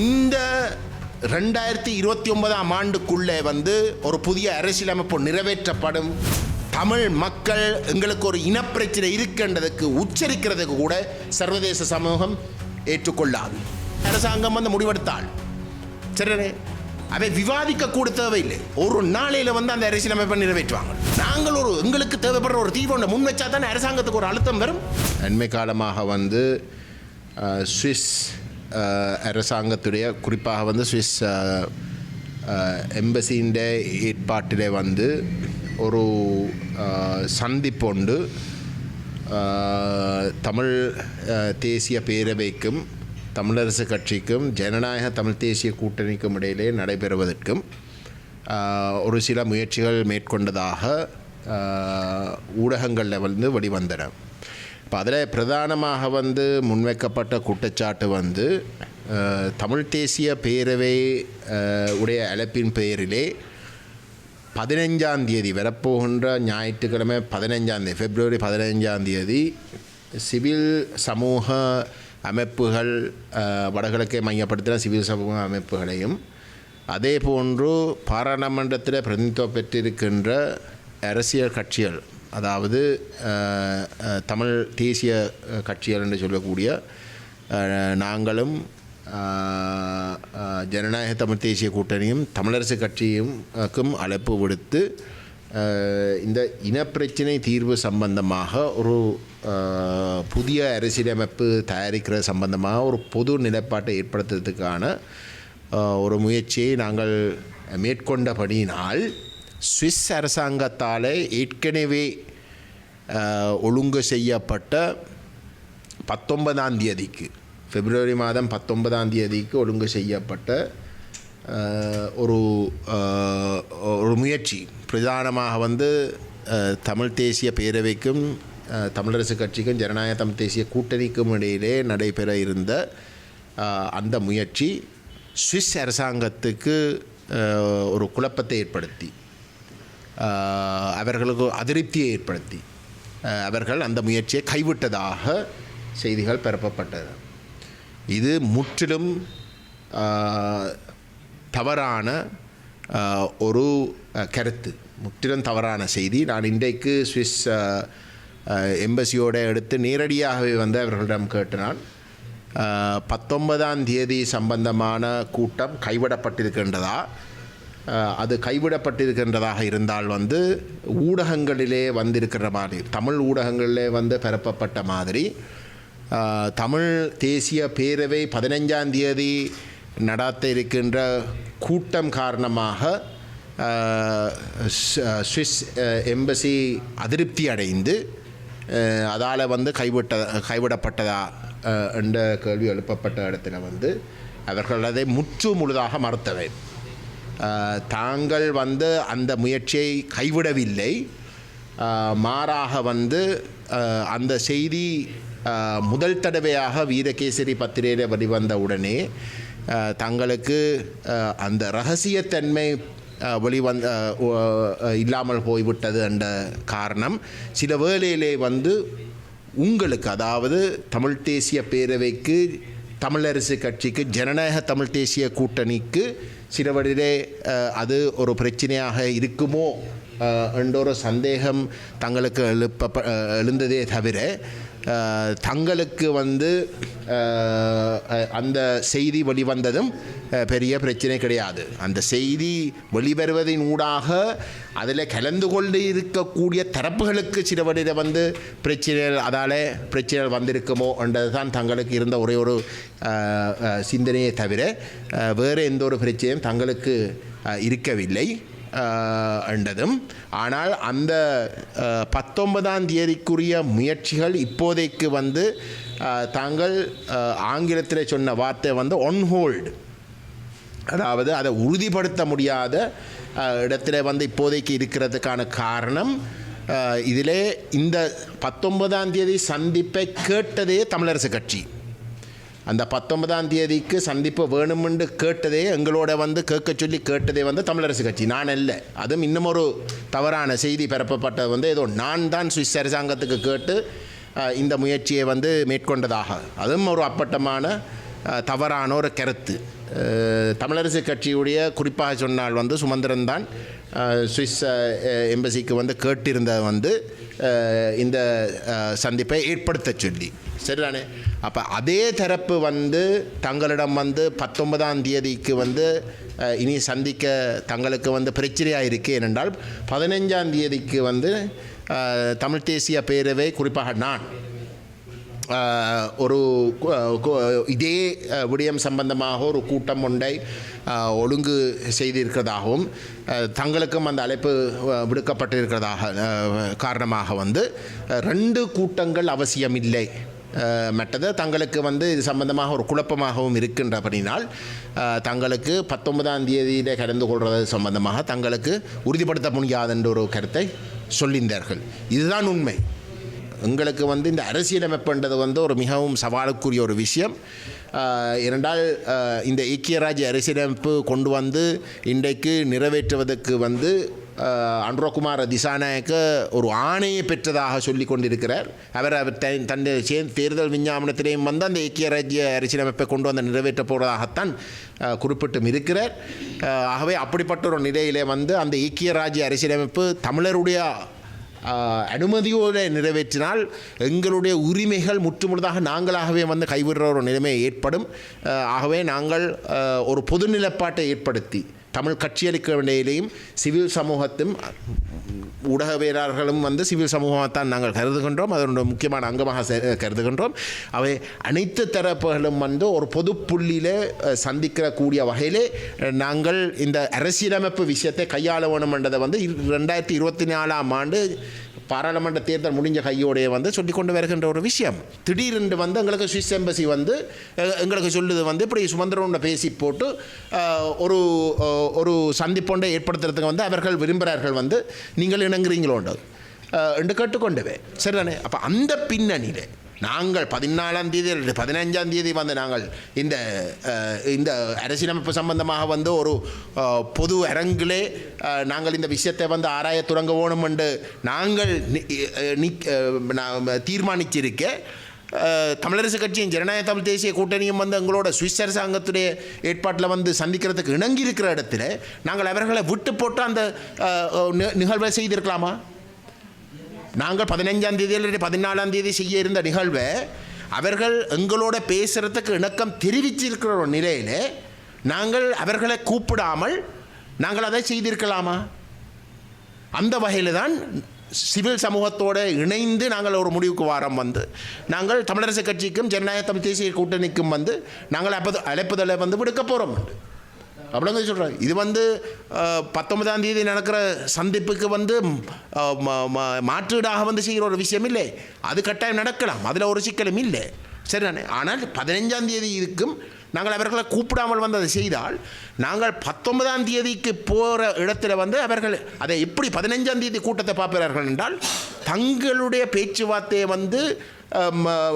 இந்த ரெண்டாயிரத்தி இருபத்தி ஒன்பதாம் ஆண்டுக்குள்ளே வந்து ஒரு புதிய அரசியலமைப்பு நிறைவேற்றப்படும். தமிழ் மக்கள் எங்களுக்கு ஒரு இனப்பிரச்சனை இருக்கின்றதுக்கு உச்சரிக்கிறதுக்கு கூட சர்வதேச சமூகம் ஏற்றுக்கொள்ளாது. அரசாங்கம் வந்து முடிவெடுத்தால். சரி அவை விவாதிக்க கூட தேவையில்லை. ஒரு நாளையில் வந்து அந்த அரசியலமைப்பை நிறைவேற்றுவாங்க. நாங்கள் ஒரு எங்களுக்கு தேவைப்படுற ஒரு தீர்வு முன் வச்சா தானே அரசாங்கத்துக்கு ஒரு அழுத்தம் வரும். அண்மை காலமாக வந்து சுவிஸ் அரசாங்கத்துடைய குறிப்பாக வந்து சுவிஸ் எம்பசியின் ஏற்பாட்டிலே வந்து ஒரு சந்திப்பு உண்டு. தமிழ் தேசிய பேரவைக்கும் தமிழரசு கட்சிக்கும் ஜனநாயக தமிழ் தேசிய கூட்டணிக்கும் இடையிலே நடைபெறுவதற்கும் ஒரு சில முயற்சிகள் மேற்கொண்டதாக ஊடகங்களில் வந்து வெளிவந்தன. இப்போ அதில் பிரதானமாக வந்து முன்வைக்கப்பட்ட குற்றச்சாட்டு வந்து தமிழ் தேசிய பேரவை உடைய அழைப்பின் பெயரிலே பதினைஞ்சாம் தேதி வரப்போகின்ற ஞாயிற்றுக்கிழமை பதினைஞ்சாம் தேதி பிப்ரவரி பதினைஞ்சாம் தேதி சிவில் சமூக அமைப்புகள் வடகிழக்கை மையப்படுத்தின சிவில் சமூக அமைப்புகளையும் அதே போன்று பாராளுமன்றத்தில் பிரதிநிதித்துவம் பெற்றிருக்கின்ற அரசியல் கட்சிகள் அதாவது தமிழ் தேசிய கட்சிகள் என்று சொல்லக்கூடிய நாங்களும் ஜனநாயக தமிழ் தேசிய கூட்டணியும் தமிழரசு கட்சியும்க்கும் அழைப்பு விடுத்து இந்த இனப்பிரச்சினை தீர்வு சம்பந்தமாக ஒரு புதிய அரசியலமைப்பு தயாரிக்கிற சம்பந்தமாக ஒரு பொது நிலைப்பாட்டை ஏற்படுத்துறதுக்கான ஒரு முயற்சியை நாங்கள் மேற்கொண்டபடியினால் சுவிஸ் அரசாங்கத்தால் ஏற்கனவே ஒழுங்கு செய்யப்பட்ட பத்தொன்பதாம் தேதிக்கு பிப்ரவரி மாதம் பத்தொன்பதாம் தேதிக்கு ஒழுங்கு செய்யப்பட்ட ஒரு ஒரு முயற்சி. பிரதானமாக வந்து தமிழ் தேசிய பேரவைக்கும் தமிழரசு கட்சிக்கும் ஜனநாயக தமிழ் தேசிய கூட்டணிக்கும் இடையிலே நடைபெற இருந்த அந்த முயற்சி சுவிஸ் அரசாங்கத்துக்கு ஒரு குழப்பத்தை ஏற்படுத்தி. அவர்களுக்கு அதிருப்தியை ஏற்படுத்தி. அவர்கள் அந்த முயற்சியை கைவிட்டதாக செய்திகள் பரப்பப்பட்டது. இது முற்றிலும் தவறான ஒரு கருத்து. முற்றிலும் தவறான செய்தி. நான் இன்றைக்கு சுவிஸ் எம்பசியோடு எடுத்து நேரடியாகவே வந்து அவர்களிடம் கேட்டினான் பத்தொன்பதாம் தேதி சம்பந்தமான கூட்டம் கைவிடப்பட்டிருக்கின்றதா? அது கைவிடப்பட்டிருக்கின்றதாக இருந்தால் வந்து ஊடகங்களிலே வந்திருக்கிற மாதிரி தமிழ் ஊடகங்களிலே வந்து பரப்பப்பட்ட மாதிரி தமிழ் தேசிய பேரவை பதினைஞ்சாம் தேதி நடாத்த இருக்கின்ற கூட்டம் காரணமாக சுவிஸ் எம்பசி அதிருப்தி அடைந்து அதால் வந்து கைவிட்ட கைவிடப்பட்டதா என்ற கேள்வி எழுப்பப்பட்ட இடத்துல வந்து அவர்கள் அதை முற்று முழுதாக மறுத்தவை. தாங்கள் வந்து அந்த முயற்சியை கைவிடவில்லை. மாறாக வந்து அந்த செய்தி முதல் தடவையாக வீரகேசரி பத்திரிகையில் வெளிவந்த உடனே தங்களுக்கு அந்த ரகசியத்தன்மை வெளிவந்த இல்லாமல் போய்விட்டது என்ற காரணம் சில வேளையிலே வந்து உங்களுக்கு அதாவது தமிழ் தேசிய பேரவைக்கு தமிழரசு கட்சிக்கு ஜனநாயக தமிழ் தேசிய கூட்டணிக்கு சில வழியிலே அது ஒரு பிரச்சனையாக இருக்குமோ என்றொரு என்ற ஒரு சந்தேகம் தங்களுக்கு எழுப்ப எழுந்ததே தவிர தங்களுக்கு வந்து அந்த செய்தி வெளிவந்ததும் பெரிய பிரச்சனை கிடையாது. அந்த செய்தி வெளிவருவதின் ஊடாக அதில் கலந்து கொண்டு இருக்கக்கூடிய தரப்புகளுக்கு சில வழியில் வந்து பிரச்சனைகள் அதால் பிரச்சனைகள் வந்திருக்குமோ என்றது தான் தங்களுக்கு இருந்த ஒரே ஒரு சிந்தனையை தவிர வேறு எந்த ஒரு பிரச்சனையும் தங்களுக்கு இருக்கவில்லை. என்றதும். ஆனால் அந்த பத்தொன்பதாம் தேதிக்குரிய முயற்சிகள் இப்போதைக்கு வந்து தாங்கள் ஆங்கிலத்தில் சொன்ன வார்த்தை வந்து ஒன் ஹோல்டு அதாவது அதை உறுதிப்படுத்த முடியாத இடத்துல வந்து இப்போதைக்கு இருக்கிறதுக்கான காரணம் இதிலே இந்த பத்தொன்பதாம் தேதி சந்திப்பை கேட்டதே தமிழரசு கட்சி. அந்த பத்தொன்பதாம் தேதிக்கு சந்திப்பு வேணுமென்று கேட்டதே எங்களோட வந்து கேட்க சொல்லி கேட்டதே வந்து தமிழரசு கட்சி. நான் இல்லை அதுவும் இன்னும் ஒரு தவறான செய்தி பரப்பப்பட்டது வந்து ஏதோ நான் தான் சுவிஸ் அரசாங்கத்துக்கு கேட்டு இந்த முயற்சியை வந்து மேற்கொண்டதாக. அதுவும் ஒரு அப்பட்டமான தவறான ஒரு கருத்து. தமிழரசு கட்சியுடைய குறிப்பாக சொன்னால் வந்து சுமந்திரன் தான் சுவிஸ் எம்பசிக்கு வந்து கேட்டிருந்த வந்து இந்த சந்திப்பை ஏற்படுத்த சொல்லி. சரிதானே? அப்போ அதே தரப்பு வந்து தங்களிடம் வந்து பத்தொன்பதாம் தேதிக்கு வந்து இனி சந்திக்க தங்களுக்கு வந்து பிரச்சனையாக இருக்குது ஏனென்றால் பதினைஞ்சாம் தேதிக்கு வந்து தமிழ் தேசிய பேரவை குறிப்பாக நான் ஒரு இதே விடயம் சம்பந்தமாக ஒரு கூட்டம் ஒன்றை ஒழுங்கு செய்திருக்கிறதாகவும் தங்களுக்கும் அந்த அழைப்பு விடுக்கப்பட்டிருக்கிறதாக காரணமாக வந்து ரெண்டு கூட்டங்கள் அவசியமில்லை மற்றது தங்களுக்கு வந்து இது சம்பந்தமாக ஒரு குழப்பமாகவும் இருக்கின்றபடினால் தங்களுக்கு பத்தொன்பதாம் தேதியில் கலந்து கொள்வது சம்பந்தமாக தங்களுக்கு உறுதிப்படுத்த முடியாது என்ற ஒரு கருத்தை சொல்லியிருந்தார்கள் இதுதான் உண்மை எங்களுக்கு வந்து இந்த அரசியலமைப்புன்றது வந்து ஒரு மிகவும் சவாலுக்குரிய ஒரு விஷயம். இரண்டால் இந்த ஐக்கிய ராஜ்ய அரசியலமைப்பு கொண்டு வந்து இன்றைக்கு நிறைவேற்றுவதற்கு வந்து அன்ரோகுமார் திசாநாயக்க ஒரு ஆணையை பெற்றதாக சொல்லி கொண்டிருக்கிறார். அவர் அவர் தன் தன்னுடைய சே- தேர்தல் விஞ்ஞாபனத்திலேயும் வந்து அந்த ஐக்கிய ராஜ்ய அரசியலமைப்பை கொண்டு வந்து நிறைவேற்றப் போவதாகத்தான் குறிப்பிட்டும் இருக்கிறார். ஆகவே அப்படிப்பட்ட ஒரு நிலையிலே வந்து அந்த ஐக்கிய ராஜ்ய அரசியலமைப்பு தமிழருடைய அனுமதியோடு நிறைவேற்றினால் எங்களுடைய உரிமைகள் முற்றுமுழுதாக நாங்களாகவே வந்து கைவிடுற ஒரு நிலைமை ஏற்படும். ஆகவே நாங்கள் ஒரு பொது நிலப்பாட்டை ஏற்படுத்தி தமிழ் கட்சியளிக்கவிடையிலேயும் சிவில் சமூகத்தும் ஊடகவியலாளர்களும் வந்து சிவில் சமூகத்தைத்தான் நாங்கள் கருதுகின்றோம். அதனுடைய முக்கியமான அங்கமாக கருதுகின்றோம். அவை அனைத்து தரப்புகளும் வந்து ஒரு பொது புள்ளியில் சந்திக்கிற கூடிய வகையிலே நாங்கள் இந்த அரசியலமைப்பு விஷயத்தை கையாள வேணும் என்றதை வந்து ரெண்டாயிரத்தி இருபத்தி நாலாம் ஆண்டு பாராளுமன்ற தேர்தல் முடிஞ்ச கையோடைய வந்து சொல்லி கொண்டு வருகின்ற ஒரு விஷயம். திடீரென்று வந்து எங்களுக்கு சுவிஸ் எம்பசி வந்து எங்களுக்கு சொல்லுது வந்து இப்படி சுமந்திரனோட பேசி போட்டு ஒரு ஒரு சந்திப்பொண்டை ஏற்படுத்துறதுக்கு வந்து அவர்கள் விரும்புகிறார்கள் வந்து நீங்கள் இணங்குறீங்களோண்டு என்று கேட்டுக்கொண்டவே சரிதானே? அப்போ அந்த பின்னணியில் நாங்கள் பதினாலாம் தேதி பதினஞ்சாம் தேதி வந்து நாங்கள் இந்த இந்த அரசியலமைப்பு சம்பந்தமாக வந்து ஒரு பொது அரங்கிலே நாங்கள் இந்த விஷயத்தை வந்து ஆராய தொடங்க வேணும் என்று நாங்கள் தீர்மானிச்சிருக்க. தமிழரசு கட்சியும் ஜனநாயக தமிழ் தேசிய கூட்டணியும் வந்து எங்களோட சுவிஸ் அரசாங்கத்துடைய ஏற்பாட்டில் வந்து சந்திக்கிறதுக்கு இணங்கி இருக்கிற இடத்துல நாங்கள் அவர்களை விட்டு போட்டு அந்த நி- நிகழ்வை செய்திருக்கலாமா? நாங்கள் பதினஞ்சாம் தேதி பதினாலாம் தேதி செய்ய இருந்த நிகழ்வை அவர்கள் எங்களோட பேசுகிறதுக்கு இணக்கம் தெரிவிச்சிருக்கிற ஒரு நிலையில் நாங்கள் அவர்களை கூப்பிடாமல் நாங்கள் அதை செய்திருக்கலாமா? அந்த வகையில் தான் சிவில் சமூகத்தோடு இணைந்து நாங்கள் ஒரு முடிவுக்கு வாரம் வந்து நாங்கள் தமிழரசு கட்சிக்கும் ஜனநாயக தமிழ் தேசிய கூட்டணிக்கும் வந்து நாங்கள் அப்போ அழைப்புதலை வந்து விடுக்க போகிறோம் அப்படிங்க சொல்கிறேன் இது வந்து பத்தொன்பதாம் தேதி நடக்கிற சந்திப்புக்கு வந்து மாற்றீடாக வந்து செய்கிற ஒரு விஷயம் இல்லை. அது கட்டாயம் நடக்கலாம். அதில் ஒரு சிக்கலும் இல்லை. சரிதானே ஆனால் பதினைஞ்சாம் தேதி இருக்கும். நாங்கள் அவர்களை கூப்பிடாமல் வந்து அதை செய்தால் நாங்கள் பத்தொன்பதாம் தேதிக்கு போகிற இடத்துல வந்து அவர்கள் அதை எப்படி பதினைஞ்சாம் தேதி கூட்டத்தை பார்க்கிறார்கள் என்றால் தங்களுடைய பேச்சுவார்த்தையை வந்து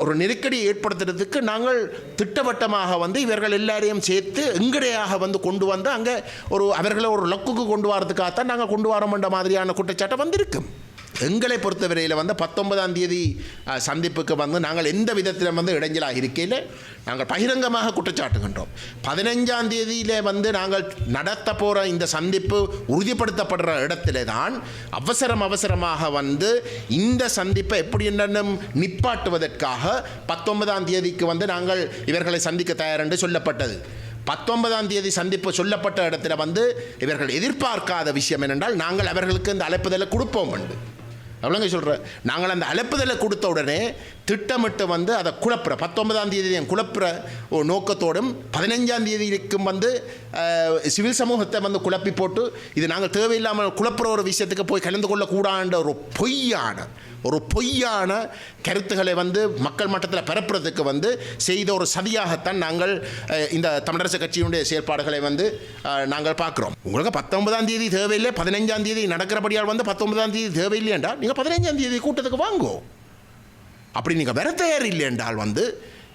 ஒரு நெருக்கடி ஏற்படுத்துறதுக்கு நாங்கள் திட்டவட்டமாக வந்து இவர்கள் எல்லாரையும் சேர்த்து எங்கடையாக வந்து கொண்டு வந்து அங்கே ஒரு அவர்களை ஒரு லக்குக்கு கொண்டு வரதுக்காகத்தான் நாங்கள் கொண்டு வரோம்ன்ற மாதிரியான குற்றச்சாட்டை வந்திருக்கும். எங்களை பொறுத்தவரையில் வந்து பத்தொன்பதாம் தேதி சந்திப்புக்கு வந்து நாங்கள் எந்த விதத்திலும் வந்து இடைஞ்சலாக இருக்கையில் நாங்கள் பகிரங்கமாக குற்றச்சாட்டுகின்றோம். பதினஞ்சாம் தேதியில் வந்து நாங்கள் நடத்த போகிற இந்த சந்திப்பு உறுதிப்படுத்தப்படுற இடத்துல தான் அவசரம் அவசரமாக வந்து இந்த சந்திப்பை எப்படி என்னென்னும் நிப்பாட்டுவதற்காக பத்தொன்பதாம் தேதிக்கு வந்து நாங்கள் இவர்களை சந்திக்க தயார் என்று சொல்லப்பட்டது. பத்தொன்பதாம் தேதி சந்திப்பு சொல்லப்பட்ட இடத்துல வந்து இவர்கள் எதிர்பார்க்காத விஷயம் என்னென்றால் நாங்கள் அவர்களுக்கு இந்த அழைப்புதலை கொடுப்போம் என்று. அவ்வளோங்க சொல்கிறேன் நாங்கள் அந்த அழைப்புதலை கொடுத்த உடனே திட்டமிட்டு வந்து அதை குழப்புற. பத்தொன்பதாம் தேதி குழப்புற ஒரு நோக்கத்தோடும் பதினஞ்சாம் தேதிக்கும் வந்து சிவில் சமூகத்தை வந்து குழப்பி போட்டு இது நாங்கள் தேவையில்லாமல் குழப்புற ஒரு விஷயத்துக்கு போய் கலந்து கொள்ளக்கூடாத ஒரு பொய்யான ஒரு பொய்யான கருத்துக்களை வந்து மக்கள் மட்டத்தில் பரப்புறதுக்கு வந்து செய்த ஒரு சதியாகத்தான் நாங்கள் இந்த தமிழரசு கட்சியினுடைய செயற்பாடுகளை வந்து நாங்கள் பார்க்குறோம். உங்களுக்கு பத்தொன்பதாம் தேதி தேவையில்லை பதினஞ்சாம் தேதி நடக்கிறபடியால் வந்து பத்தொன்பதாம் தேதி தேவையில்லை என்றால் நீங்கள் பதினஞ்சாம் தேதி கூட்டத்துக்கு வாங்கோ. அப்படி நீங்கள் வர தயார் இல்லை என்றால் வந்து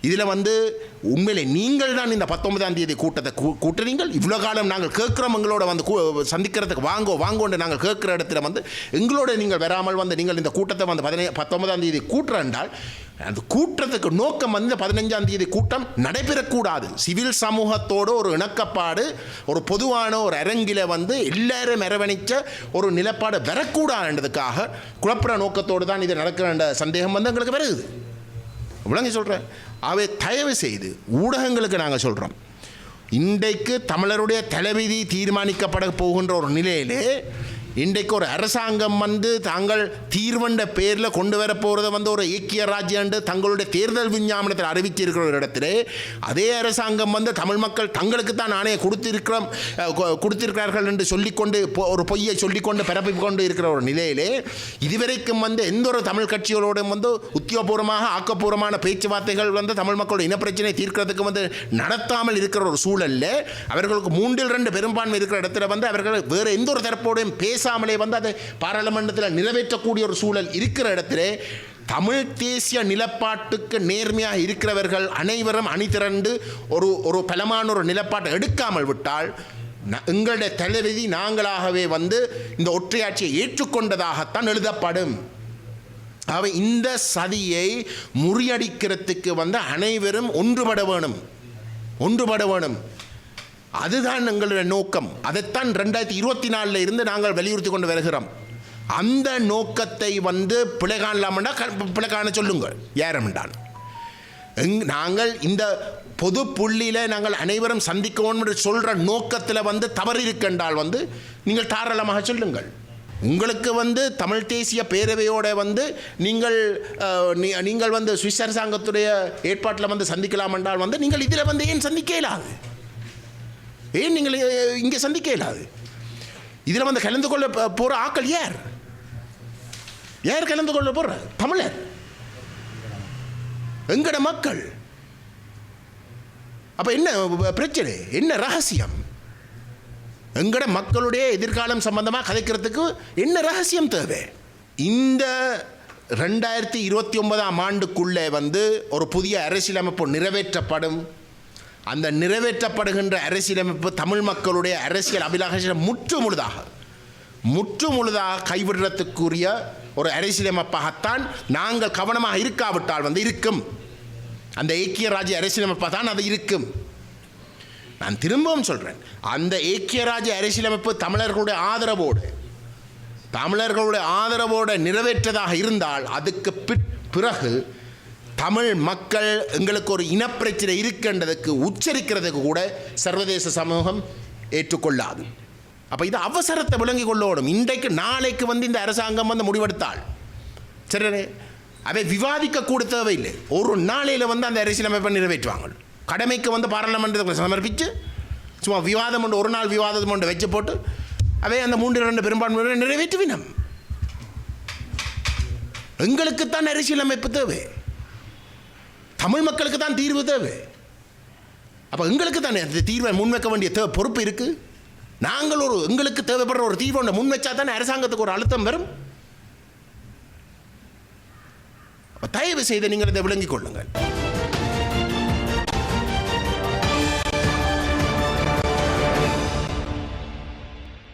இதில் வந்து உண்மையிலே நீங்கள் தான் இந்த பத்தொன்பதாம் தேதி கூட்டத்தை கூ- கூட்டுறீங்கள். இவ்வளோ காலம் நாங்கள் கேட்குறோம் எங்களோட வந்து கூ- சந்திக்கிறதுக்கு வாங்கோ வாங்கோன்னு நாங்கள் கேட்குற இடத்துல வந்து எங்களோட நீங்கள் வராமல் வந்து நீங்கள் இந்த கூட்டத்தை வந்து பதினை பத்தொன்பதாம் தேதி கூட்டுற என்றால் அந்த கூட்டத்துக்கு நோக்கம் வந்து பதினஞ்சாம் தேதி கூட்டம் நடைபெறக்கூடாது. சிவில் சமூகத்தோடு ஒரு இணக்கப்பாடு ஒரு பொதுவான ஒரு அரங்கில வந்து எல்லாரும் அரவணைச்ச ஒரு நிலப்பாடு வரக்கூடாதுன்றதுக்காக குழப்பற நோக்கத்தோடு தான் இது நடக்கிற சந்தேகம் வந்து எங்களுக்கு வருது விளங்கி சொல்கிறேன் அவை தயவு செய்து ஊடகங்களுக்கு நாங்கள் சொல்கிறோம் இன்றைக்கு தமிழருடைய தலைவிதி தீர்மானிக்கப்பட போகின்ற ஒரு நிலையிலே இன்றைக்கு ஒரு அரசாங்கம் வந்து தாங்கள் தீர்வண்ட பேரில் கொண்டு வர போகிறத வந்து ஒரு ஏக்கிய ராஜ்யாண்டு தங்களுடைய தேர்தல் விஞ்ஞாபனத்தில் அறிவிச்சிருக்கிற ஒரு இடத்துல அதே அரசாங்கம் வந்து தமிழ் மக்கள் தங்களுக்கு தான் நாணய கொடுத்திருக்கிறோம் கொ- கொடுத்திருக்கிறார்கள் என்று சொல்லிக்கொண்டு ஒரு பொய்யை சொல்லிக்கொண்டு பரப்பிக் கொண்டு இருக்கிற ஒரு நிலையிலே இதுவரைக்கும் வந்து எந்த ஒரு தமிழ் கட்சிகளோடும் வந்து உத்தியோகபூர்வமாக ஆக்கப்பூர்வமான பேச்சுவார்த்தைகள் வந்து தமிழ் மக்களோட இனப்பிரச்சனை தீர்க்கிறதுக்கு வந்து நடத்தாமல் இருக்கிற ஒரு சூழல்ல அவர்களுக்கு மூன்றில் ரெண்டு பெரும்பான்மை இருக்கிற இடத்துல வந்து அவர்கள் வேறு எந்த ஒரு தரப்போடையும் பேசாமலே வந்து அதை பாராளுமன்றத்தில் நிறைவேற்றக்கூடிய ஒரு சூழல் இருக்கிற இடத்திலே தமிழ் தேசிய நிலப்பாட்டுக்கு நேர்மையாக இருக்கிறவர்கள் அனைவரும் அணிதிரண்டு ஒரு ஒரு பலமான ஒரு நிலப்பாட்டை எடுக்காமல் விட்டால் எங்களுடைய தளபதி நாங்களாகவே வந்து இந்த ஒற்றையாட்சியை ஏற்றுக்கொண்டதாகத்தான் எழுதப்படும். அவை இந்த சதியை முறியடிக்கிறதுக்கு வந்து அனைவரும் ஒன்றுபட வேணும். ஒன்றுபட வேணும். அதுதான் எங்களுடைய நோக்கம். அதைத்தான் ரெண்டாயிரத்தி இருபத்தி நாலில் இருந்து நாங்கள் வலியுறுத்தி கொண்டு வருகிறோம். அந்த நோக்கத்தை வந்து பிழை காணலாம்னா பிழை காண சொல்லுங்கள். ஏறமெண்டான். எங் நாங்கள் இந்த பொது புள்ளியில் நாங்கள் அனைவரும் சந்திக்கணும் என்று சொல்கிற நோக்கத்தில் வந்து தவறு இருக்கின்றால் வந்து நீங்கள் தாராளமாக சொல்லுங்கள். உங்களுக்கு வந்து தமிழ் தேசிய பேரவையோட வந்து நீங்கள் நீ- நீங்கள் வந்து சுவிஸ் அரசாங்கத்துடைய ஏற்பாட்டில் வந்து சந்திக்கலாம் என்றால் வந்து நீங்கள் இதில் வந்து ஏன் சந்திக்க இயலாது ஏன் நீங்கள் இங்கே சந்திக்க இயலாது. இதில் வந்து கலந்து கொள்ள போகிற ஆக்கள் யார்? யார் கலந்து கொள்ள போகிற தமிழர். எங்கட மக்கள். அப்போ என்ன பிரச்சனை? என்ன ரகசியம்? எங்கட மக்களுடைய எதிர்காலம் சம்பந்தமாக கதைக்கிறதுக்கு என்ன ரகசியம் தேவை? இந்த ரெண்டாயிரத்தி இருபத்தி ஒன்பதாம் ஆண்டுக்குள்ளே வந்து ஒரு புதிய அரசியலமைப்பு நிறைவேற்றப்படும். அந்த நிறைவேற்றப்படுகின்ற அரசியலமைப்பு தமிழ் மக்களுடைய அரசியல் அபிலாஷை முற்று முழுதாக முற்று முழுதாக கைவிடுறதுக்குரிய ஒரு அரசியலமைப்பாகத்தான் நாங்கள் கவனமாக இருக்காவிட்டால் வந்து இருக்கும். அந்த ஐக்கிய ராஜ்ய அரசியலமைப்பாக தான் அது இருக்கும். நான் திரும்பவும் சொல்கிறேன் அந்த ஐக்கிய ராஜ்ய அரசியலமைப்பு தமிழர்களுடைய ஆதரவோடு தமிழர்களுடைய ஆதரவோடு நிறைவேற்றதாக இருந்தால் அதுக்கு பிற்- பிறகு தமிழ் மக்கள் எங்களுக்கு ஒரு இனப்பிரச்சனை இருக்கின்றதுக்கு உச்சரிக்கிறதுக்கு கூட சர்வதேச சமூகம் ஏற்றுக்கொள்ளாது. அப்போ இது அவசரத்தை விளங்கி கொள்ளணும். இன்றைக்கு நாளைக்கு வந்து இந்த அரசாங்கம் வந்து முடிவெடுத்தால். சரி அவை விவாதிக்க கூட தேவையில்லை. ஒரு நாளையில் வந்து அந்த அரசியலமைப்பை நிறைவேற்றுவாங்க. கடமைக்கு வந்து பாராளுமன்றத்தில் சமர்ப்பித்து சும்மா விவாதம் ஒன்று ஒரு நாள் விவாதம் ஒன்று வச்சு போட்டு அவை அந்த மூன்று ரெண்டு பெரும்பான்மையை நிறைவேற்றுவினம். எங்களுக்குத்தான் அரசியலமைப்பு தேவை. தமிழ் மக்களுக்கு தான் தீர்வு தேவை. அப்போ எங்களுக்கு தானே அந்த தீர்வை முன்வைக்க வேண்டிய தேவை பொறுப்பு இருக்குது நாங்கள் ஒரு எங்களுக்கு தேவைப்படுற ஒரு தீர்வை ஒன்று முன்வைச்சா தானே அரசாங்கத்துக்கு ஒரு அழுத்தம் வரும்? தயவு செய்து நீங்கள் இதை விளங்கிக் கொள்ளுங்கள்.